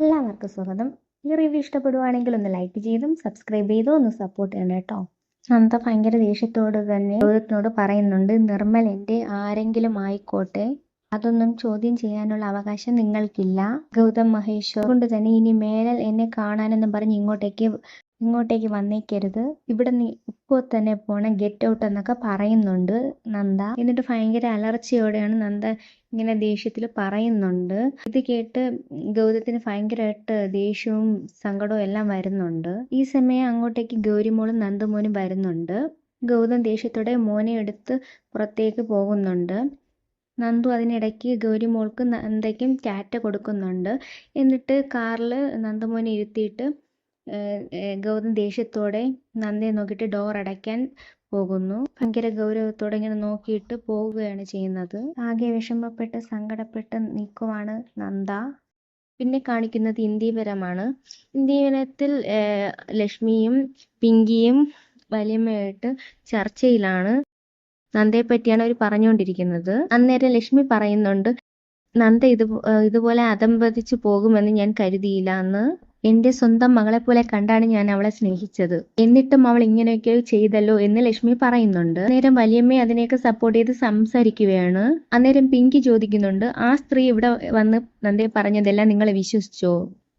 എല്ലാവർക്കും സ്വാഗതം. ഈ റിവ്യൂ ഇഷ്ടപ്പെടുവാണെങ്കിൽ ഒന്ന് ലൈക്ക് ചെയ്തും സബ്സ്ക്രൈബ് ചെയ്തും ഒന്ന് സപ്പോർട്ട് ചെയ്യണം കേട്ടോ. നന്ദ ഭയങ്കര ദേഷ്യത്തോട് തന്നെ ചോദ്യത്തിനോട് പറയുന്നുണ്ട് നിർമ്മൽ എന്റെ ആരെങ്കിലും ആയിക്കോട്ടെ? അതൊന്നും ചോദ്യം ചെയ്യാനുള്ള അവകാശം നിങ്ങൾക്കില്ല. ഗൗതം മഹേശ്വർ കൊണ്ട് തന്നെ ഇനി മേലൽ എന്നെ കാണാനെന്നും പറഞ്ഞ് ഇങ്ങോട്ടേക്ക് ഇങ്ങോട്ടേക്ക് വന്നേക്കരുത്. ഇവിടെ നീ ഇപ്പോൾ തന്നെ പോണം ഗെറ്റ് ഔട്ട് എന്നൊക്കെ പറയുന്നുണ്ട് നന്ദ. എന്നിട്ട് ഭയങ്കര അലർച്ചയോടെയാണ് നന്ദ ഇങ്ങനെ ദേഷ്യത്തിൽ പറയുന്നുണ്ട്. ഇത് കേട്ട് ഗൗതത്തിന് ഭയങ്കരമായിട്ട് ദേഷ്യവും സങ്കടവും എല്ലാം വരുന്നുണ്ട്. ഈ സമയം അങ്ങോട്ടേക്ക് ഗൗരിമോളും നന്ദമോനും വരുന്നുണ്ട്. ഗൗതം ദേഷ്യത്തോടെ മോനെ എടുത്ത് പുറത്തേക്ക് പോകുന്നുണ്ട്. നന്ദു അതിനിടയ്ക്ക് ഗൗരിമോൾക്ക് നന്ദയ്ക്കും ടാറ്റ കൊടുക്കുന്നുണ്ട്. എന്നിട്ട് കാറിൽ നന്ദമോനെ ഇരുത്തിയിട്ട് ഗൗതം ദേഷ്യത്തോടെ നന്ദയെ നോക്കിയിട്ട് ഡോർ അടയ്ക്കാൻ പോകുന്നു. ഭയങ്കര ഗൗരവത്തോടെ ഇങ്ങനെ നോക്കിയിട്ട് പോവുകയാണ് ചെയ്യുന്നത്. ആകെ വിഷമപ്പെട്ട് സങ്കടപ്പെട്ട് നിൽക്കുവാണ് നന്ദ. പിന്നെ കാണിക്കുന്നത് ഇന്ദീപരമാണ്. ഇന്ദീപരത്തിൽ ലക്ഷ്മിയും പിങ്കിയും വലിയമ്മയായിട്ട് ചർച്ചയിലാണ്. നന്ദയെ പറ്റിയാണ് അവർ പറഞ്ഞുകൊണ്ടിരിക്കുന്നത്. അന്നേരം ലക്ഷ്മി പറയുന്നുണ്ട് നന്ദ ഇത് ഇതുപോലെ അധംപതിച്ചു പോകുമെന്ന് ഞാൻ കരുതിയില്ല എന്ന്. എന്റെ സ്വന്തം മകളെ പോലെ കണ്ടാണ് ഞാൻ അവളെ സ്നേഹിച്ചത്. എന്നിട്ടും അവൾ ഇങ്ങനെയൊക്കെ ചെയ്തല്ലോ എന്ന് ലക്ഷ്മി പറയുന്നുണ്ട്. നേരം വലിയമ്മ അതിനെയൊക്കെ സപ്പോർട്ട് ചെയ്ത് സംസാരിക്കുകയാണ്. അന്നേരം പിങ്കി ചോദിക്കുന്നുണ്ട് ആ സ്ത്രീ ഇവിടെ വന്ന് നന്ദി പറഞ്ഞതെല്ലാം നിങ്ങൾ വിശ്വസിച്ചോ?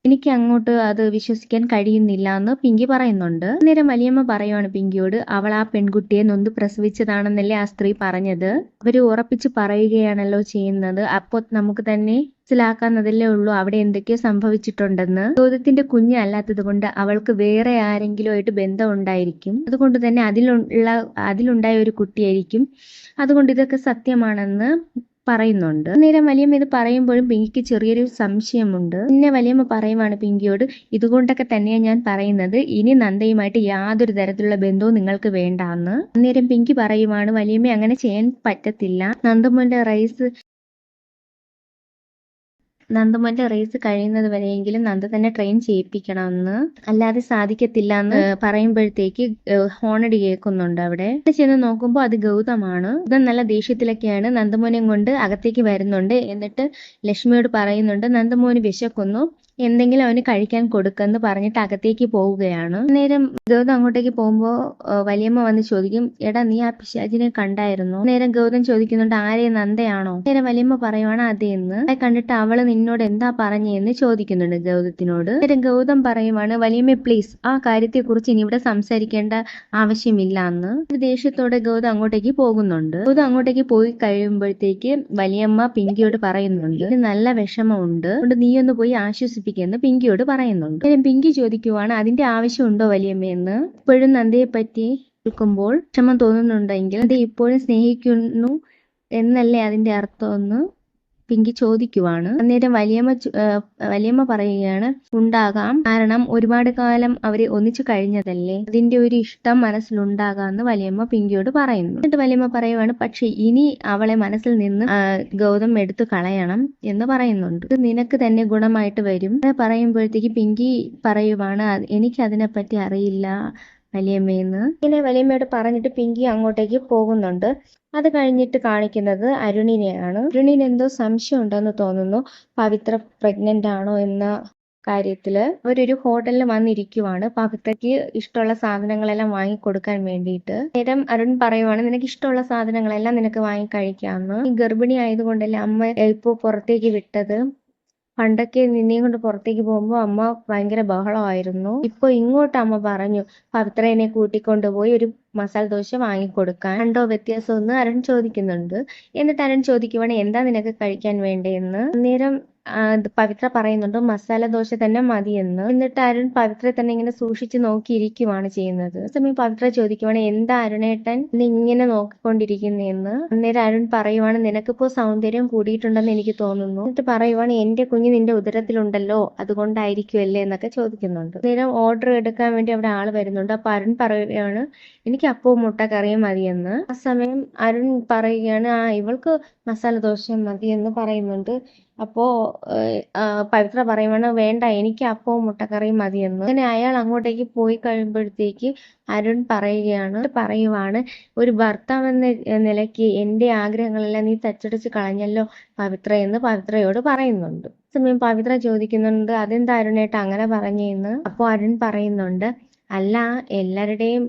എനിക്ക് അങ്ങോട്ട് അത് വിശ്വസിക്കാൻ കഴിയുന്നില്ല എന്ന് പിങ്കി പറയുന്നുണ്ട്. അന്നേരം വലിയമ്മ പറയുവാണ് പിങ്കിയോട് അവൾ ആ പെൺകുട്ടിയെ നൊന്ത് പ്രസവിച്ചതാണെന്നല്ലേ ആ സ്ത്രീ പറഞ്ഞത്? അവർ ഉറപ്പിച്ച് പറയുകയാണല്ലോ ചെയ്യുന്നത്. അപ്പോൾ നമുക്ക് തന്നെ മനസ്സിലാക്കാന്നതല്ലേ ഉള്ളൂ അവിടെ എന്തൊക്കെയോ സംഭവിച്ചിട്ടുണ്ടെന്ന്. ചോദ്യത്തിന്റെ കുഞ്ഞ് അല്ലാത്തത് കൊണ്ട് അവൾക്ക് വേറെ ആരെങ്കിലും ആയിട്ട് ബന്ധം ഉണ്ടായിരിക്കും. അതുകൊണ്ട് തന്നെ അതിലുള്ള അതിലുണ്ടായ ഒരു കുട്ടിയായിരിക്കും. അതുകൊണ്ട് ഇതൊക്കെ സത്യമാണെന്ന് പറയുന്നുണ്ട്. നേരം വലിയമ്മ ഇത് പറയുമ്പോഴും പിങ്കിക്ക് ചെറിയൊരു സംശയമുണ്ട്. പിന്നെ വലിയമ്മ പറയുവാണ് പിങ്കിയോട് ഇതുകൊണ്ടൊക്കെ തന്നെയാണ് ഞാൻ പറയുന്നത്. ഇനി നന്ദയുമായിട്ട് യാതൊരു തരത്തിലുള്ള ബന്ധവും നിങ്ങൾക്ക് വേണ്ടാന്ന്. അന്നേരം പിങ്കി പറയുവാണ് വലിയമ്മ അങ്ങനെ ചെയ്യാൻ പറ്റത്തില്ല. നന്ദമോന്റെ റൈസ് നന്ദമോന്റെ റേസ് കഴിയുന്നത് വരെയെങ്കിലും നന്ദ തന്നെ ട്രെയിൻ ചെയ്യിപ്പിക്കണമെന്ന്. അല്ലാതെ സാധിക്കത്തില്ല എന്ന് പറയുമ്പോഴത്തേക്ക് ഹോണടി കേൾക്കുന്നുണ്ട് അവിടെ. ചെന്ന് നോക്കുമ്പോൾ അത് ഗൗതമാണ്. ഗൗതം നല്ല ദേഷ്യത്തിലൊക്കെയാണ്. നന്ദമോനെയും കൊണ്ട് അകത്തേക്ക് വരുന്നുണ്ട്. എന്നിട്ട് ലക്ഷ്മിയോട് പറയുന്നുണ്ട് നന്ദമോന് വിശക്കുന്നു. എന്തെങ്കിലും അവന് കഴിക്കാൻ കൊടുക്കെന്ന് പറഞ്ഞിട്ട് അകത്തേക്ക് പോവുകയാണ്. നേരം ഗൗതം അങ്ങോട്ടേക്ക് പോകുമ്പോൾ വലിയമ്മ വന്ന് ചോദിക്കും എടാ നീ ആ പിശാചിനെ കണ്ടായിരുന്നു? നേരം ഗൗതം ചോദിക്കുന്നുണ്ട് ആരെ? നന്ദയാണോ? നേരം വലിയമ്മ പറയുവാണ് അതേന്ന് കണ്ടിട്ട് അവൾ നിന്നോട് എന്താ പറഞ്ഞെന്ന് ചോദിക്കുന്നുണ്ട് ഗൗതത്തിനോട്. നേരം ഗൗതം പറയുവാണ് വലിയമ്മ പ്ലീസ് ആ കാര്യത്തെ കുറിച്ച് ഇനി ഇവിടെ സംസാരിക്കേണ്ട ആവശ്യമില്ല എന്ന്. ദേഷ്യത്തോടെ ഗൗതം അങ്ങോട്ടേക്ക് പോകുന്നുണ്ട്. ഗൗതം അങ്ങോട്ടേക്ക് പോയി കഴിയുമ്പോഴത്തേക്ക് വലിയമ്മ പിങ്കിയോട് പറയുന്നുണ്ട് നല്ല വിഷമമുണ്ട്. അതുകൊണ്ട് നീ ഒന്ന് പോയി ആശ്വസിപ്പിക്കും. ആശ്വസിപ്പിക്കുമെന്ന് പിങ്കിയോട് പറയുന്നുണ്ട്. പിങ്കി ചോദിക്കുവാണ് അതിന്റെ ആവശ്യമുണ്ടോ വലിയമ്മയെന്ന് ഇപ്പോഴും നന്ദയെ പറ്റി കേൾക്കുമ്പോൾ ക്ഷമ തോന്നുന്നുണ്ടെങ്കിൽ അത് ഇപ്പോഴും സ്നേഹിക്കുന്നു എന്നല്ലേ അതിന്റെ അർത്ഥമെന്ന് പിങ്കി ചോദിക്കുവാണ്. അന്നേരം വലിയമ്മ വലിയമ്മ പറയുകയാണ് ഉണ്ടാകാം. കാരണം ഒരുപാട് കാലം അവർ ഒന്നിച്ചു കഴിഞ്ഞതല്ലേ? അതിന്റെ ഒരു ഇഷ്ടം മനസ്സിലുണ്ടാകാന്ന് വലിയമ്മ പിങ്കിയോട് പറയുന്നു. എന്നിട്ട് വലിയമ്മ പറയുവാണ് പക്ഷെ ഇനി അവളെ മനസ്സിൽ നിന്ന് ഗൗതം എടുത്തു കളയണം എന്ന് പറയുന്നുണ്ട്. ഇത് നിനക്ക് തന്നെ ഗുണമായിട്ട് വരും. പറയുമ്പോഴത്തേക്ക് പിങ്കി പറയുവാണ് എനിക്ക് അതിനെപ്പറ്റി അറിയില്ല വലിയമ്മയെന്ന് ഇങ്ങനെ വലിയമ്മയോട് പറഞ്ഞിട്ട് പിങ്കി അങ്ങോട്ടേക്ക് പോകുന്നുണ്ട്. അത് കഴിഞ്ഞിട്ട് കാണിക്കുന്നത് അരുണിനെയാണ്. അരുണിന് എന്തോ സംശയം ഉണ്ടെന്ന് തോന്നുന്നു. പവിത്ര പ്രഗ്നന്റ് ആണോ എന്ന കാര്യത്തിൽ അവരൊരു ഹോട്ടലിൽ വന്നിരിക്കുവാണ്. പവിത്രയ്ക്ക് ഇഷ്ടമുള്ള സാധനങ്ങളെല്ലാം വാങ്ങി കൊടുക്കാൻ വേണ്ടിയിട്ട്. നേരം അരുൺ പറയുവാണ് നിനക്ക് ഇഷ്ടമുള്ള സാധനങ്ങളെല്ലാം നിനക്ക് വാങ്ങി കഴിക്കാമെന്ന് ഈ ഗർഭിണി ആയതുകൊണ്ടല്ലേ അമ്മ ഇപ്പോ പുറത്തേക്ക് വിട്ടത്? പണ്ടൊക്കെ നിന്നെയും കൊണ്ട് പുറത്തേക്ക് പോകുമ്പോൾ അമ്മ ഭയങ്കര ബഹളമായിരുന്നു. ഇപ്പൊ ഇങ്ങോട്ട് അമ്മ പറഞ്ഞു പവിത്രനെ കൂട്ടിക്കൊണ്ടുപോയി ഒരു മസാല ദോശ വാങ്ങിക്കൊടുക്കാൻ. കണ്ടോ വ്യത്യാസം അരുൺ ചോദിക്കുന്നുണ്ട്. എന്നിട്ട് അരുൺ ചോദിക്കുവാണ് എന്താ നിനക്ക് കഴിക്കാൻ വേണ്ടതെന്ന് അന്നേരം പവിത്ര പറയുന്നുണ്ട് മസാല ദോശ തന്നെ മതിയെന്ന്. എന്നിട്ട് അരുൺ പവിത്ര തന്നെ ഇങ്ങനെ സൂക്ഷിച്ചു നോക്കിയിരിക്കുവാണ് ചെയ്യുന്നത്. സമയം പവിത്ര ചോദിക്കുവാണ് എന്താ അരുണേട്ടൻ ഇങ്ങനെ നോക്കിക്കൊണ്ടിരിക്കുന്നതെന്ന് അന്നേരം അരുൺ പറയുവാണ് നിനക്കിപ്പോ സൗന്ദര്യം കൂടിയിട്ടുണ്ടെന്ന് എനിക്ക് തോന്നുന്നു. എന്നിട്ട് പറയുവാണ് എന്റെ കുഞ്ഞ് നിന്റെ ഉദരത്തിലുണ്ടല്ലോ അതുകൊണ്ടായിരിക്കുമല്ലേ എന്നൊക്കെ ചോദിക്കുന്നുണ്ട്. നേരം ഓർഡർ എടുക്കാൻ വേണ്ടി അവിടെ ആൾ വരുന്നുണ്ട്. അപ്പൊ അരുൺ പറയുകയാണ് എനിക്ക് അപ്പവും മുട്ട കറിയും മതിയെന്ന്. ആ സമയം അരുൺ പറയുകയാണ് ആ ഇവൾക്ക് മസാല ദോശ മതിയെന്ന് പറയുന്നുണ്ട്. അപ്പോ പവിത്ര പറയുവാണ് വേണ്ട എനിക്ക് അപ്പവും മുട്ടക്കറിയും മതിയെന്ന് അങ്ങനെ അയാൾ അങ്ങോട്ടേക്ക് പോയി കഴിയുമ്പോഴത്തേക്ക് അരുൺ പറയുകയാണ് പറയുവാണ് ഒരു ഭർത്താവ് എന്ന നിലയ്ക്ക് എന്റെ ആഗ്രഹങ്ങളെല്ലാം നീ തച്ചടിച്ച് കളഞ്ഞല്ലോ പവിത്ര എന്ന് പവിത്രയോട് പറയുന്നുണ്ട്. സമയം പവിത്ര ചോദിക്കുന്നുണ്ട് അതെന്താ അരുണേട്ട അങ്ങനെ പറഞ്ഞെന്ന് അപ്പോ അരുൺ പറയുന്നുണ്ട് അല്ല എല്ലാവരുടെയും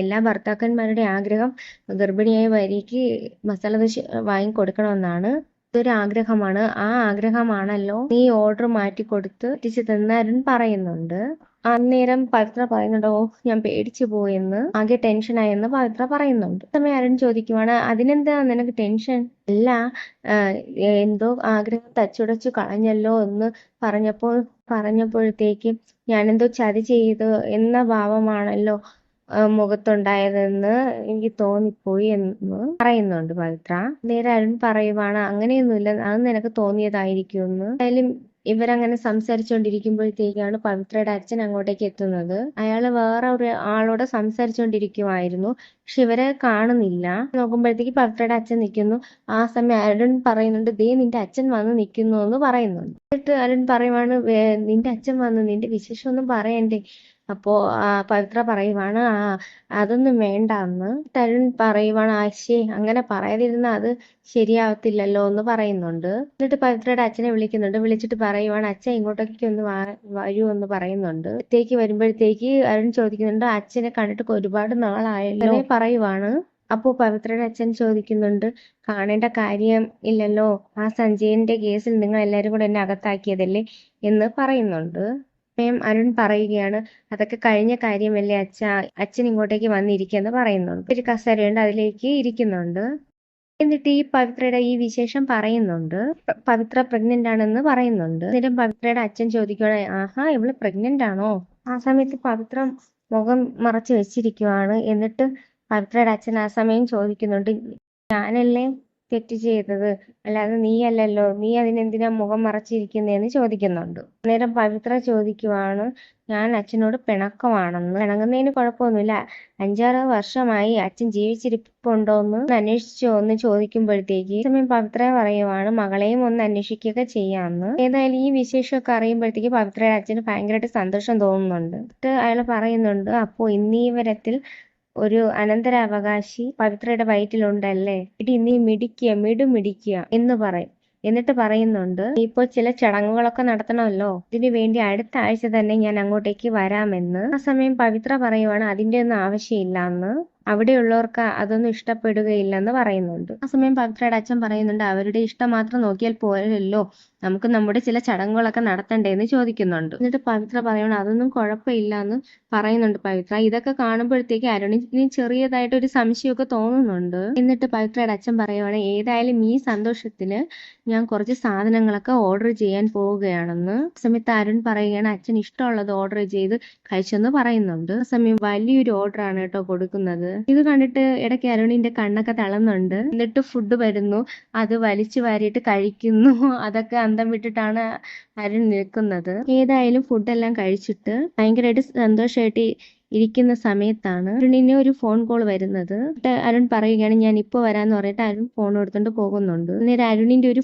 എല്ലാ ഭർത്താക്കന്മാരുടെയും ആഗ്രഹം ഗർഭിണിയായ ഭാര്യയ്ക്ക് മസാല ദോശ വാങ്ങിക്കൊടുക്കണമെന്നാണ്. ഇതൊരു ആഗ്രഹമാണ് ആ ആഗ്രഹമാണല്ലോ നീ ഓർഡർ മാറ്റി കൊടുത്ത് എത്തിച്ചു തന്ന അരുൺ പറയുന്നുണ്ട് അന്നേരം പവിത്ര പറയുന്നുണ്ട് ഓ ഞാൻ പേടിച്ചു പോയെന്ന്. ആകെ ടെൻഷനായെന്ന് പവിത്ര പറയുന്നുണ്ട്. സമയം അരുൺ ചോദിക്കുവാണ് അതിനെന്താ നിനക്ക് ടെൻഷൻ അല്ല എന്തോ ആഗ്രഹം തച്ചുടച്ചു കളഞ്ഞല്ലോ എന്ന് പറഞ്ഞപ്പോൾ പറഞ്ഞപ്പോഴത്തേക്ക് ഞാനെന്തോ ചതി ചെയ്തു എന്ന ഭാവമാണല്ലോ. മുഖത്തുണ്ടായതെന്ന് എനിക്ക് തോന്നിപ്പോയി എന്ന് പറയുന്നുണ്ട് പവിത്ര. നേരെ അരുൺ പറയുവാണ് അങ്ങനെയൊന്നുമില്ല അത് നിനക്ക് തോന്നിയതായിരിക്കും എന്ന് എന്തായാലും ഇവരങ്ങനെ സംസാരിച്ചുകൊണ്ടിരിക്കുമ്പോഴത്തേക്കാണ് പവിത്രയുടെ അച്ഛൻ അങ്ങോട്ടേക്ക് എത്തുന്നത്. അയാൾ വേറെ ഒരു ആളോട് സംസാരിച്ചുകൊണ്ടിരിക്കുമായിരുന്നു പക്ഷെ ഇവരെ കാണുന്നില്ല. നോക്കുമ്പോഴത്തേക്ക് പവിത്രയുടെ അച്ഛൻ നിൽക്കുന്നു. ആ സമയം അരുൺ പറയുന്നുണ്ട് ദേ നിന്റെ അച്ഛൻ വന്ന് നിൽക്കുന്നു എന്ന് പറയുന്നുണ്ട്. എന്നിട്ട് അരുൺ പറയുവാണ് നിന്റെ അച്ഛൻ വന്ന് നിന്റെ വിശേഷം ഒന്നും പറയണ്ടേ അപ്പോ ആ പവിത്ര പറയുവാണ് ആ അതൊന്നും വേണ്ട എന്ന് തരുൺ പറയുവാണ് ആശേ അങ്ങനെ പറയാതിരുന്ന അത് ശരിയാവത്തില്ലല്ലോ എന്ന് പറയുന്നുണ്ട്. എന്നിട്ട് പവിത്രയുടെ അച്ഛനെ വിളിക്കുന്നുണ്ട്. വിളിച്ചിട്ട് പറയുവാണ് അച്ഛൻ ഇങ്ങോട്ടേക്ക് ഒന്ന് വരൂ എന്ന് പറയുന്നുണ്ട്. ഇത്തേക്ക് വരുമ്പോഴത്തേക്ക് അരുൺ ചോദിക്കുന്നുണ്ട് അച്ഛനെ കണ്ടിട്ട് ഒരുപാട് നാളായല്ലോ പറയുവാണ്. അപ്പോ പവിത്രയുടെ അച്ഛൻ ചോദിക്കുന്നുണ്ട് കാണേണ്ട കാര്യം ഇല്ലല്ലോ. ആ സഞ്ജയന്റെ കേസിൽ നിങ്ങൾ എല്ലാരും കൂടെ എന്നെ അകത്താക്കിയതല്ലേ എന്ന് പറയുന്നുണ്ട്. സമയം അരുൺ പറയുകയാണ് അതൊക്കെ കഴിഞ്ഞ കാര്യമല്ലേ അച്ഛ അച്ഛൻ ഇങ്ങോട്ടേക്ക് വന്നിരിക്കുന്നു പറയുന്നുണ്ട് ഒരു കസേരയുണ്ട് അതിലേക്ക് ഇരിക്കുന്നുണ്ട്. എന്നിട്ട് ഈ പവിത്രയുടെ ഈ വിശേഷം പറയുന്നുണ്ട്. പവിത്ര പ്രഗ്നന്റ് ആണെന്ന് പറയുന്നുണ്ട്. എന്നിട്ടും പവിത്രയുടെ അച്ഛൻ ചോദിക്കുകയാണ് ആഹാ ഇവൾ പ്രഗ്നന്റ് ആണോ? ആ സമയത്ത് പവിത്ര മുഖം മറച്ചു വെച്ചിരിക്കുവാണ്. എന്നിട്ട് പവിത്രയുടെ അച്ഛൻ ആ സമയം ചോദിക്കുന്നുണ്ട് ഞാനല്ലേ തെറ്റ് ചെയ്തത്. അല്ലാതെ നീയല്ലല്ലോ. നീ അതിനെന്തിനാ മുഖം മറച്ചിരിക്കുന്നേന്ന് ചോദിക്കുന്നുണ്ട്. അന്നേരം പവിത്ര ചോദിക്കുവാണ് ഞാൻ അച്ഛനോട് പിണക്കമാണെന്ന്. പിണങ്ങുന്നതിന് കുഴപ്പമൊന്നുമില്ല. അഞ്ചാറ് വർഷമായി അച്ഛൻ ജീവിച്ചിരിപ്പുണ്ടോ എന്ന് അന്വേഷിച്ചോ എന്ന് ചോദിക്കുമ്പോഴത്തേക്ക് സമയം പവിത്ര പറയുവാണ് മകളെയും ഒന്ന് അന്വേഷിക്കുക ചെയ്യാമെന്ന് ഏതായാലും ഈ വിശേഷമൊക്കെ അറിയുമ്പോഴത്തേക്ക് പവിത്രയുടെ അച്ഛന് ഭയങ്കരമായിട്ട് സന്തോഷം തോന്നുന്നുണ്ട്. അയാൾ പറയുന്നുണ്ട് അപ്പോ ഇന്നീവരത്തിൽ ഒരു അനന്തരാവകാശി പവിത്രയുടെ വയറ്റിലുണ്ടല്ലേ? ഇടി നീ മിടിക്കുക മിടു മിടിക്കുക എന്ന് പറയും. എന്നിട്ട് പറയുന്നുണ്ട് ഇപ്പൊ ചില ചടങ്ങുകളൊക്കെ നടത്തണമല്ലോ. ഇതിനു വേണ്ടി അടുത്ത ആഴ്ച തന്നെ ഞാൻ അങ്ങോട്ടേക്ക് വരാമെന്ന്. ആ സമയം പവിത്ര പറയുവാണ് അതിന്റെ ഒന്നും ആവശ്യമില്ല എന്ന്. അവിടെയുള്ളവർക്ക് അതൊന്നും ഇഷ്ടപ്പെടുകയില്ലെന്ന് പറയുന്നുണ്ട്. ആ സമയം പവിത്രയുടെ അച്ഛൻ പറയുന്നുണ്ട് അവരുടെ ഇഷ്ടം മാത്രം നോക്കിയാൽ പോരല്ലോ. നമുക്ക് നമ്മുടെ ചില ചടങ്ങുകളൊക്കെ നടത്തണ്ടേ എന്ന് ചോദിക്കുന്നുണ്ട്. എന്നിട്ട് പവിത്ര പറയണം അതൊന്നും കുഴപ്പമില്ല എന്ന് പറയുന്നുണ്ട് പവിത്ര. ഇതൊക്കെ കാണുമ്പോഴത്തേക്ക് അരുണിന് ചെറിയതായിട്ട് ഒരു സംശയമൊക്കെ തോന്നുന്നുണ്ട്. എന്നിട്ട് പവിത്രയുടെ അച്ഛൻ പറയുവാണ് ഏതായാലും ഈ സന്തോഷത്തിന് ഞാൻ കുറച്ച് സാധനങ്ങളൊക്കെ ഓർഡർ ചെയ്യാൻ പോവുകയാണെന്ന്. സമയത്ത് അരുൺ പറയുകയാണ് അച്ഛൻ ഇഷ്ടമുള്ളത് ഓർഡർ ചെയ്ത് കഴിച്ചെന്ന് പറയുന്നുണ്ട്. സമയം വലിയൊരു ഓർഡർ ആണ് കേട്ടോ കൊടുക്കുന്നത്. ഇത് കണ്ടിട്ട് ഇടയ്ക്ക് അരുണിന്റെ കണ്ണൊക്കെ തളന്നുണ്ട് എന്നിട്ട് ഫുഡ് വരുന്നു അത് വലിച്ചു വാരിയിട്ട് കഴിക്കുന്നു. അതൊക്കെ അന്തം വിട്ടിട്ടാണ് അരുൺ നിൽക്കുന്നത്. ഏതായാലും ഫുഡെല്ലാം കഴിച്ചിട്ട് ഭയങ്കരമായിട്ട് സന്തോഷമായിട്ട് ഇരിക്കുന്ന സമയത്താണ് അരുണിന് ഒരു ഫോൺ കോൾ വരുന്നത്. അരുൺ പറയുകയാണ് ഞാൻ ഇപ്പൊ വരാന്ന് പറഞ്ഞിട്ട് അരുൺ ഫോൺ എടുത്തോണ്ട് പോകുന്നുണ്ട്. അന്നേരം അരുണിന്റെ ഒരു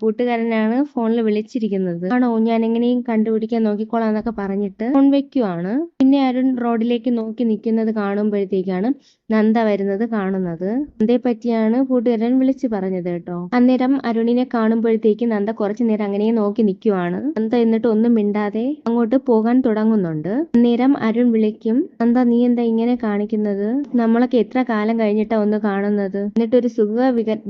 കൂട്ടുകാരനാണ് ഫോണിൽ വിളിച്ചിരിക്കുന്നത്. ആണോ ഞാൻ എങ്ങനെയും കണ്ടുപിടിക്കാൻ നോക്കിക്കോളാം എന്നൊക്കെ പറഞ്ഞിട്ട് ഫോൺ വെക്കുവാണ്. പിന്നെ അരുൺ റോഡിലേക്ക് നോക്കി നിൽക്കുന്നത് കാണുമ്പോഴത്തേക്കാണ് നന്ദ വരുന്നത് കാണുന്നത്. നന്ദയെ പറ്റിയാണ് കൂട്ടുകാരൻ വിളിച്ചു പറഞ്ഞത് കേട്ടോ. അന്നേരം അരുണിനെ കാണുമ്പോഴത്തേക്ക് നന്ദ കുറച്ചു നേരം അങ്ങനെ നോക്കി നിൽക്കുവാണ് നന്ദ എന്നിട്ട് ഒന്നും മിണ്ടാതെ അങ്ങോട്ട് പോകാൻ തുടങ്ങുന്നുണ്ട്. അന്നേരം അരുൺ വിളിക്കും നന്ദ നീ എന്താ ഇങ്ങനെ കാണിക്കുന്നത്? നമ്മളൊക്കെ എത്ര കാലം കഴിഞ്ഞിട്ടാ ഒന്ന് കാണുന്നത്? എന്നിട്ട് ഒരു സുഖ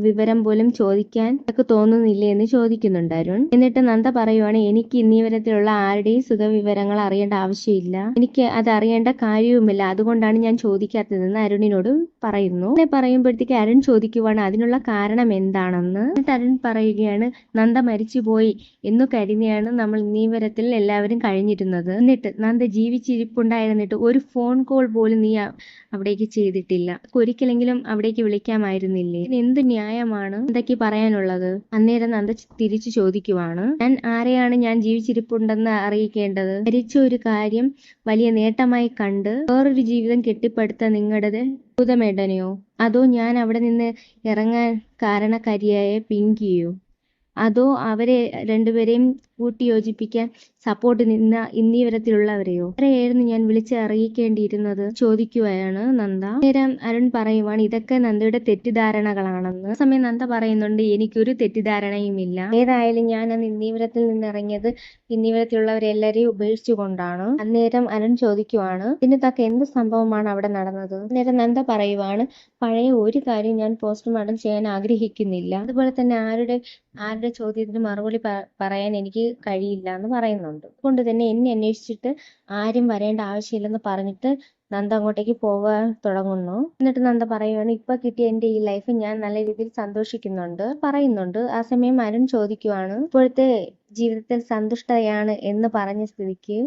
വിവരം പോലും ചോദിക്കാൻ ഒക്കെ തോന്നുന്നില്ലേ എന്ന് ചോദിക്കുന്നുണ്ട് അരുൺ. എന്നിട്ട് നന്ദ പറയുവാണ് എനിക്ക് ഇന്നീവരത്തിലുള്ള ആരുടെയും സുഖവിവരങ്ങൾ അറിയേണ്ട ആവശ്യമില്ല. എനിക്ക് അത് അറിയേണ്ട കാര്യവുമില്ല. അതുകൊണ്ടാണ് ഞാൻ ചോദിക്കാത്തതെന്ന് അരുണിനോട് പറയുന്നു. അങ്ങനെ പറയുമ്പോഴത്തേക്ക് അരുൺ ചോദിക്കുവാണ് അതിനുള്ള കാരണം എന്താണെന്ന്? എന്നിട്ട് അരുൺ പറയുകയാണ് നന്ദ മരിച്ചുപോയി എന്ന് കരുതിയാണ് നമ്മൾ ഇന്നീവരത്തിൽ എല്ലാവരും കഴിഞ്ഞിരുന്നത്. എന്നിട്ട് നന്ദ ജീവിച്ചിരിപ്പുണ്ടായിരുന്നിട്ട് ഒരു ഫോൺ കോൾ പോലും നീ അവിടേക്ക് ചെയ്തിട്ടില്ല. ഒരിക്കലെങ്കിലും അവിടേക്ക് വിളിക്കാമായിരുന്നില്ലേ? എന്ത് ന്യായമാണ്? എന്തൊക്കെ പറയാനുള്ളത്? അന്നേരം നന്ദ തിരിച്ചു ചോദിക്കുവാണ്. ഞാൻ ആരെയാണ് ഞാൻ ജീവിച്ചിരിപ്പുണ്ടെന്ന് അറിയിക്കേണ്ടത്? മരിച്ച ഒരു കാര്യം വലിയ നേട്ടമായി കണ്ട് വേറൊരു ജീവിതം കെട്ടിപ്പടുത്ത നിങ്ങളുടേത് ഭൂതമേടനെയോ? അതോ ഞാൻ അവിടെ നിന്ന് ഇറങ്ങാൻ കാരണക്കാരിയായ പിങ്കിയോ? അതോ അവരെ രണ്ടുപേരെയും കൂട്ടിയോജിപ്പിക്കാൻ സപ്പോർട്ട് നിന്ന ഇന്നീവരത്തിലുള്ളവരെയോ? അവരെയായിരുന്നു ഞാൻ വിളിച്ച് അറിയിക്കേണ്ടിയിരുന്നത്? ചോദിക്കുകയാണ് നന്ദ. നേരം അരുൺ പറയുവാണ് ഇതൊക്കെ നന്ദയുടെ തെറ്റിദ്ധാരണകളാണെന്ന്. സമയം നന്ദ പറയുന്നുണ്ട് എനിക്കൊരു തെറ്റിദ്ധാരണയുമില്ല. ഏതായാലും ഞാൻ അന്ന് ഇന്നീവരത്തിൽ നിന്ന് ഇറങ്ങിയത് ഇന്നീവരത്തിലുള്ളവരെല്ലാരെയും ഉപേക്ഷിച്ചുകൊണ്ടാണ്. അന്നേരം അരുൺ ചോദിക്കുവാണ് ഇതിന് തക്ക എന്ത് സംഭവമാണ് അവിടെ നടന്നത്? അന്നേരം നന്ദ പറയുവാണ് പഴയ ഒരു കാര്യം ഞാൻ പോസ്റ്റ്മോർട്ടം ചെയ്യാൻ ആഗ്രഹിക്കുന്നില്ല. അതുപോലെ തന്നെ ആരുടെ ആരുടെ ചോദ്യത്തിന് മറുപടി പറയാൻ എനിക്ക് കഴിയില്ല എന്ന് പറയുന്നുണ്ട്. അതുകൊണ്ട് തന്നെ എന്നെ അന്വേഷിച്ചിട്ട് ആരും വരേണ്ട ആവശ്യമില്ലെന്ന് പറഞ്ഞിട്ട് നന്ദ അങ്ങോട്ടേക്ക് പോകാൻ തുടങ്ങുന്നു. എന്നിട്ട് നന്ദ പറയുകയാണ് ഇപ്പൊ കിട്ടിയ എന്റെ ഈ ലൈഫ് ഞാൻ നല്ല രീതിയിൽ സന്തോഷിക്കുന്നുണ്ട് പറയുന്നുണ്ട്. ആ സമയം അരുൺ ചോദിക്കുവാണ് ഇപ്പോഴത്തെ ജീവിതത്തിൽ സന്തുഷ്ടയാണ് എന്ന് പറഞ്ഞ സ്ഥിതിക്ക്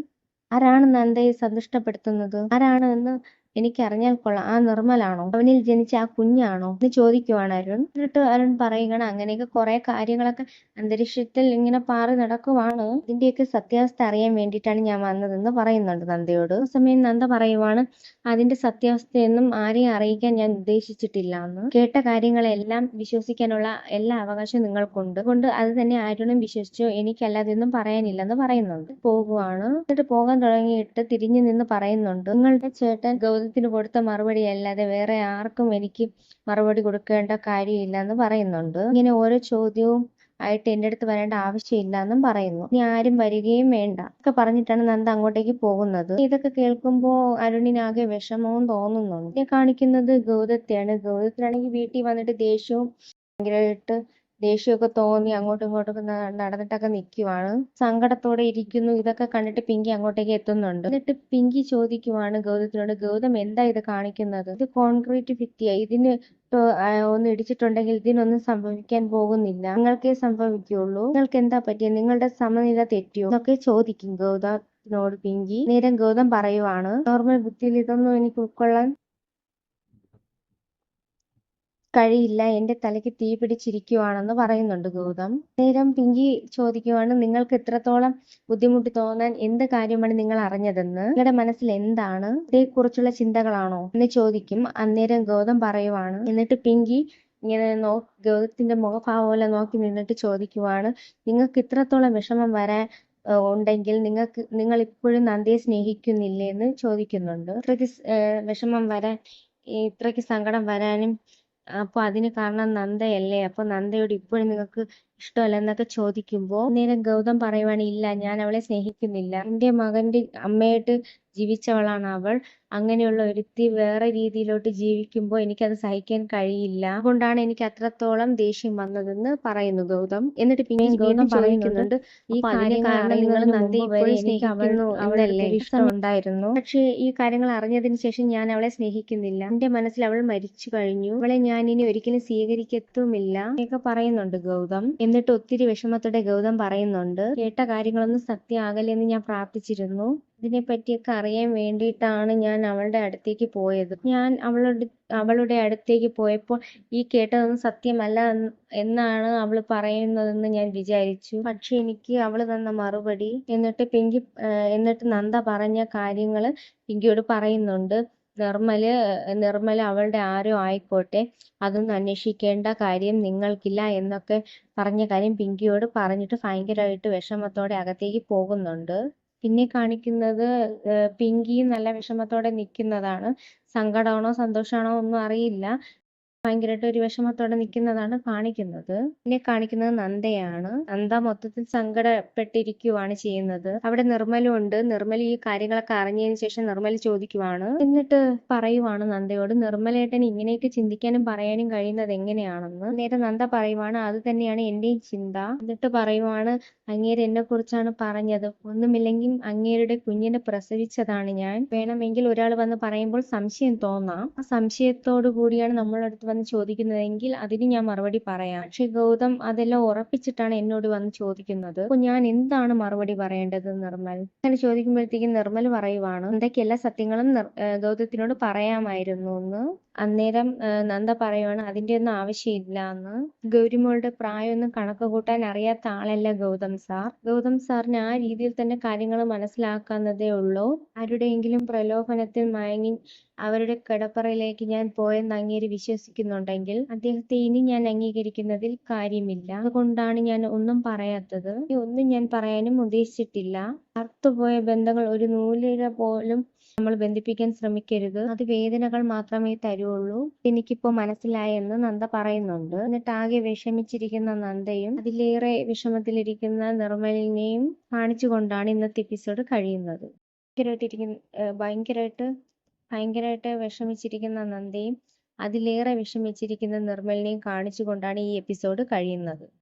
ആരാണ് നന്ദയെ സന്തുഷ്ടപ്പെടുത്തുന്നത്? ആരാണ് എന്ന് എനിക്ക് അറിഞ്ഞാൽ കൊള്ളാം. ആ നിർമ്മലാണോ? അവനിൽ ജനിച്ച ആ കുഞ്ഞാണോ? എന്ന് ചോദിക്കുവാണ് അരുൺ എന്നിട്ട് അരുൺ പറയുകയാണ് അങ്ങനെയൊക്കെ കുറെ കാര്യങ്ങളൊക്കെ അന്തരീക്ഷത്തിൽ ഇങ്ങനെ പാറി നടക്കുവാണ്. ഇതിന്റെയൊക്കെ സത്യാവസ്ഥ അറിയാൻ വേണ്ടിയിട്ടാണ് ഞാൻ വന്നതെന്ന് പറയുന്നുണ്ട് നന്ദയോട്. സമയം നന്ദ പറയുവാണ് അതിന്റെ സത്യാവസ്ഥയൊന്നും ആരെയും അറിയിക്കാൻ ഞാൻ ഉദ്ദേശിച്ചിട്ടില്ല എന്ന് കേട്ട കാര്യങ്ങളെല്ലാം വിശ്വസിക്കാനുള്ള എല്ലാ അവകാശവും നിങ്ങൾക്കുണ്ട്. കൊണ്ട് അത് തന്നെ അരുണും വിശ്വസിച്ചു. എനിക്കല്ലാതെ ഒന്നും പറയാനില്ലെന്ന് പറയുന്നുണ്ട്. പോകുവാണ് എന്നിട്ട് പോകാൻ തുടങ്ങിയിട്ട് തിരിഞ്ഞു നിന്ന് പറയുന്നുണ്ട് നിങ്ങളുടെ ചേട്ടൻ ഗൗതത്തിന് കൊടുത്ത മറുപടി അല്ലാതെ വേറെ ആർക്കും എനിക്ക് മറുപടി കൊടുക്കേണ്ട കാര്യമില്ല എന്ന് പറയുന്നുണ്ട്. ഇങ്ങനെ ഓരോ ചോദ്യവും ആയിട്ട് എന്റെ അടുത്ത് വരേണ്ട ആവശ്യമില്ല എന്നും പറയുന്നു. ഇനി ആരും വരികയും വേണ്ട. ഒക്കെ പറഞ്ഞിട്ടാണ് നന്ദ അങ്ങോട്ടേക്ക് പോകുന്നത്. ഇതൊക്കെ കേൾക്കുമ്പോൾ അരുണിനാകെ വിഷമവും തോന്നുന്നുണ്ട്. കാണിക്കുന്നത് ഗൗതത്തെയാണ്. ഗൗതത്തിനാണെങ്കിൽ വീട്ടിൽ വന്നിട്ട് ദേഷ്യവും ഭയങ്കരമായിട്ട് ദേഷ്യമൊക്കെ തോന്നി അങ്ങോട്ടും ഇങ്ങോട്ടും ഒക്കെ നടന്നിട്ടൊക്കെ നിൽക്കുവാണ് സങ്കടത്തോടെ ഇരിക്കുന്നു. ഇതൊക്കെ കണ്ടിട്ട് പിങ്കി അങ്ങോട്ടേക്ക് എത്തുന്നുണ്ട്. എന്നിട്ട് പിങ്കി ചോദിക്കുവാണ് ഗൗതത്തിനോട് ഗൗതം എന്താ ഇത് കാണിക്കുന്നത്? ഇത് കോൺക്രീറ്റ് ഭിത്തിയ. ഇതിന് ഒന്ന് ഇടിച്ചിട്ടുണ്ടെങ്കിൽ ഇതിനൊന്നും സംഭവിക്കാൻ പോകുന്നില്ല. നിങ്ങൾക്കേ സംഭവിക്കുള്ളൂ നിങ്ങൾക്ക് എന്താ പറ്റിയ? നിങ്ങളുടെ സമനില തെറ്റിയോ? എന്നൊക്കെ ചോദിക്കും ഗൗതത്തിനോട് പിങ്കി. നേരം ഗൗതം പറയുവാണ് നോർമൽ ബുദ്ധിയിൽ ഇതൊന്നും എനിക്ക് ഉൾക്കൊള്ളാൻ കഴിയില്ല എന്റെ തലയ്ക്ക് തീ പിടിച്ചിരിക്കുവാണെന്ന് പറയുന്നുണ്ട് ഗൗതം. നേരം പിങ്കി ചോദിക്കുവാണ് നിങ്ങൾക്ക് എത്രത്തോളം ബുദ്ധിമുട്ട് തോന്നാൻ എന്ത് കാര്യമാണ് നിങ്ങൾ അറിഞ്ഞതെന്ന്? നിങ്ങളുടെ മനസ്സിൽ എന്താണ്? ഇതേക്കുറിച്ചുള്ള ചിന്തകളാണോ? എന്ന് ചോദിക്കും. അന്നേരം ഗൗതം പറയുവാണ്. എന്നിട്ട് പിങ്കി ഇങ്ങനെ നോ ഗൗതത്തിന്റെ മുഖഭാവം പോലെ നോക്കി നിന്നിട്ട് ചോദിക്കുവാണ് നിങ്ങൾക്ക് ഇത്രത്തോളം വിഷമം വരാൻ ഉണ്ടെങ്കിൽ നിങ്ങൾക്ക് നിങ്ങൾ ഇപ്പോഴും നന്ദിയെ സ്നേഹിക്കുന്നില്ലേ? എന്ന് ചോദിക്കുന്നുണ്ട്. ഇത്രയ്ക്ക് വിഷമം വരാൻ ഇത്രയ്ക്ക് സങ്കടം വരാനും അപ്പൊ അതിന് കാരണം നന്ദയല്ലേ? അപ്പൊ നന്ദയോട് ഇപ്പോഴും നിങ്ങൾക്ക് ഇഷ്ടമല്ല എന്നൊക്കെ ചോദിക്കുമ്പോ അന്നേരം ഗൗതം പറയുവാണ് ഇല്ല ഞാൻ അവളെ സ്നേഹിക്കുന്നില്ല. എന്റെ മകന്റെ അമ്മയായിട്ട് ജീവിച്ചവളാണ് അവൾ. അങ്ങനെയുള്ള ഒരുത്തി വേറെ രീതിയിലോട്ട് ജീവിക്കുമ്പോൾ എനിക്കത് സഹിക്കാൻ കഴിയില്ല. അതുകൊണ്ടാണ് എനിക്ക് അത്രത്തോളം ദേഷ്യം വന്നതെന്ന് പറയുന്നു ഗൗതം. എന്നിട്ട് പിന്നെ ഗൗതം പറയുന്നുണ്ട്. ഈ കാര്യങ്ങൾ കാരണം നിങ്ങൾ നന്ദി എനിക്ക് എന്നല്ലേ? ഇഷ്ടം ഉണ്ടായിരുന്നു പക്ഷേ ഈ കാര്യങ്ങൾ അറിഞ്ഞതിന് ശേഷം ഞാൻ അവളെ സ്നേഹിക്കുന്നില്ല. എന്റെ മനസ്സിൽ അവൾ മരിച്ചു കഴിഞ്ഞു. അവളെ ഞാൻ ഇനി ഒരിക്കലും സ്വീകരിക്കത്തുമില്ല എന്നൊക്കെ പറയുന്നുണ്ട് ഗൗതം. എന്നിട്ട് ഒത്തിരി വിഷമത്തോടെ ഗൗതം പറയുന്നുണ്ട് കേട്ട കാര്യങ്ങളൊന്നും സത്യമാകലെന്ന് ഞാൻ പ്രാർത്ഥിച്ചിരുന്നു. ഇതിനെ പറ്റിയൊക്കെ അറിയാൻ വേണ്ടിയിട്ടാണ് ഞാൻ അവളുടെ അടുത്തേക്ക് പോയത്. ഞാൻ അവളുടെ അവളുടെ അടുത്തേക്ക് പോയപ്പോൾ ഈ കേട്ടതൊന്നും സത്യമല്ല എന്നാണ് അവൾ പറയുന്നതെന്ന് ഞാൻ വിചാരിച്ചു. പക്ഷെ എനിക്ക് അവൾ തന്ന മറുപടി എന്നിട്ട് പിങ്കി എന്നിട്ട് നന്ദ പറഞ്ഞ കാര്യങ്ങൾ പിങ്കിയോട് പറയുന്നുണ്ട്. നിർമ്മൽ നിർമ്മല അവളുടെ ആരോ ആയിക്കോട്ടെ. അതൊന്നും അന്വേഷിക്കേണ്ട കാര്യം നിങ്ങൾക്കില്ല എന്നൊക്കെ പറഞ്ഞ കാര്യം പിങ്കിയോട് പറഞ്ഞിട്ട് ഭയങ്കരമായിട്ട് വിഷമത്തോടെ അകത്തേക്ക് പോകുന്നുണ്ട്. പിന്നെ കാണിക്കുന്നത് പിങ്കിയും പിങ്കി നല്ല വിഷമത്തോടെ നിൽക്കുന്നതാണ്. സങ്കടമാണോ സന്തോഷമാണോ ഒന്നും അറിയില്ല. ഭയങ്കരമായിട്ട് ഒരു വിഷമത്തോടെ നിൽക്കുന്നതാണ് കാണിക്കുന്നത്. പിന്നെ കാണിക്കുന്നത് നന്ദയാണ്. നന്ദ മൊത്തത്തിൽ സങ്കടപ്പെട്ടിരിക്കുവാണ് ചെയ്യുന്നത്. അവിടെ നിർമ്മലും ഉണ്ട്. നിർമ്മൽ ഈ കാര്യങ്ങളൊക്കെ അറിഞ്ഞതിന് ശേഷം നിർമ്മൽ ചോദിക്കുവാണ്. എന്നിട്ട് പറയുവാണ് നന്ദയോട് നിർമ്മലേട്ടൻ ഇങ്ങനെയൊക്കെ ചിന്തിക്കാനും പറയാനും കഴിയുന്നത് എങ്ങനെയാണെന്ന്? നേരെ നന്ദ പറയുവാണ് അത് തന്നെയാണ് എന്റെയും ചിന്ത. എന്നിട്ട് പറയുവാണ് അങ്ങേര് എന്നെ കുറിച്ചാണ് പറഞ്ഞത്. ഒന്നുമില്ലെങ്കിൽ അങ്ങേരുടെ കുഞ്ഞിനെ പ്രസവിച്ചതാണ് ഞാൻ. വേണമെങ്കിൽ ഒരാൾ വന്ന് പറയുമ്പോൾ സംശയം തോന്നാം. ആ സംശയത്തോടു കൂടിയാണ് നമ്മളെ അടുത്ത് വന്ന് ചോദിക്കുന്നതെങ്കിൽ അതിന് ഞാൻ മറുപടി പറയാം. പക്ഷെ ഗൗതം അതെല്ലാം ഉറപ്പിച്ചിട്ടാണ് എന്നോട് വന്ന് ചോദിക്കുന്നത്. അപ്പൊ ഞാൻ എന്താണ് മറുപടി പറയേണ്ടത് നിർമ്മൽ? അങ്ങനെ ചോദിക്കുമ്പോഴത്തേക്കും നിർമ്മൽ പറയുവാണ് എന്തൊക്കെ എല്ലാ സത്യങ്ങളും ഗൗതത്തിനോട് പറയാമായിരുന്നു എന്ന്? അന്നേരം നന്ദ പറയുവാണ് അതിന്റെ ഒന്നും ആവശ്യമില്ല എന്ന്. ഗൗരിമോളുടെ പ്രായമൊന്നും കണക്ക് കൂട്ടാൻ അറിയാത്ത ആളല്ല ഗൗതം സാർ. ഗൗതം സാറിന് ആ രീതിയിൽ തന്നെ കാര്യങ്ങൾ മനസ്സിലാക്കാവുന്നതേ ഉള്ളൂ. ആരുടെയെങ്കിലും പ്രലോഭനത്തിൽ മയങ്ങി അവരുടെ കിടപ്പറയിലേക്ക് ഞാൻ പോയെന്ന് അങ്ങേര് വിശ്വസിക്കുന്നുണ്ടെങ്കിൽ അദ്ദേഹത്തെ ഇനി ഞാൻ അംഗീകരിക്കുന്നതിൽ കാര്യമില്ല. അതുകൊണ്ടാണ് ഞാൻ ഒന്നും പറയാത്തത്. ഒന്നും ഞാൻ പറയാനും ഉദ്ദേശിച്ചിട്ടില്ല. അർത്തുപോയ ബന്ധങ്ങൾ ഒരു നൂലിര പോലും നമ്മൾ ബന്ധിപ്പിക്കാൻ ശ്രമിക്കരുത്. അത് വേദനകൾ മാത്രമേ തരുള്ളൂ. എനിക്കിപ്പോ മനസ്സിലായെന്ന് നന്ദ പറയുന്നുണ്ട്. എന്നിട്ട് ആകെ വിഷമിച്ചിരിക്കുന്ന നന്ദയും അതിലേറെ വിഷമത്തിലിരിക്കുന്ന നിർമ്മലിനെയും കാണിച്ചുകൊണ്ടാണ് ഇന്നത്തെ എപ്പിസോഡ് കഴിയുന്നത്. ഭയങ്കരമായിട്ടിരിക്കുന്ന ഭയങ്കരമായിട്ട് ഭയങ്കരമായിട്ട് വിഷമിച്ചിരിക്കുന്ന നന്ദയും അതിലേറെ വിഷമിച്ചിരിക്കുന്ന നിർമ്മലിനെയും കാണിച്ചുകൊണ്ടാണ് ഈ എപ്പിസോഡ് കഴിയുന്നത്.